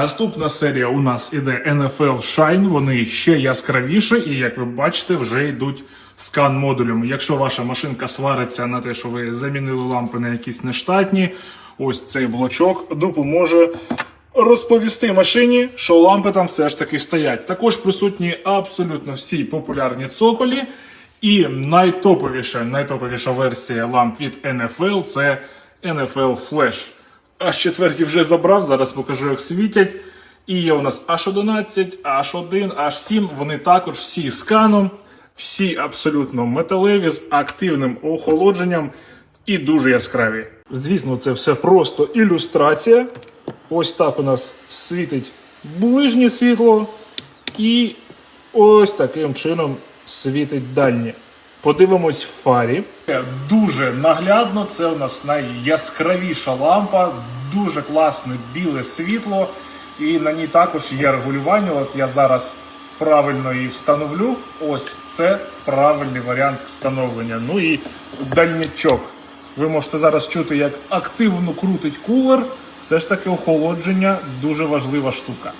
Наступна серія у нас іде NFL Shine. Вони ще яскравіші, і як ви бачите, вже йдуть скан модулем. Якщо ваша машинка свариться на те, що ви замінили лампи на якісь нештатні, ось цей блочок допоможе розповісти машині, що лампи там все ж таки стоять. Також присутні абсолютно всі популярні цоколі. І найтоповіша, найтоповіша версія ламп від NFL це NFL Flash. Аж четверті вже забрав, зараз покажу, як світять. І є у нас H11, H1, H7. Вони також всі з каном, всі абсолютно металеві, з активним охолодженням і дуже яскраві. Звісно, це все просто ілюстрація. Ось так у нас світить ближнє світло, і ось таким чином світить дальнє. Подивимось в фарі. Дуже наглядно, це у нас найяскравіша лампа, дуже класне біле світло, і на ній також є регулювання. От я зараз правильно її встановлю. Ось це правильний варіант встановлення. Ну і дальнячок. Ви можете зараз чути, як активно крутить кулер. Все ж таки охолодження дуже важлива штука.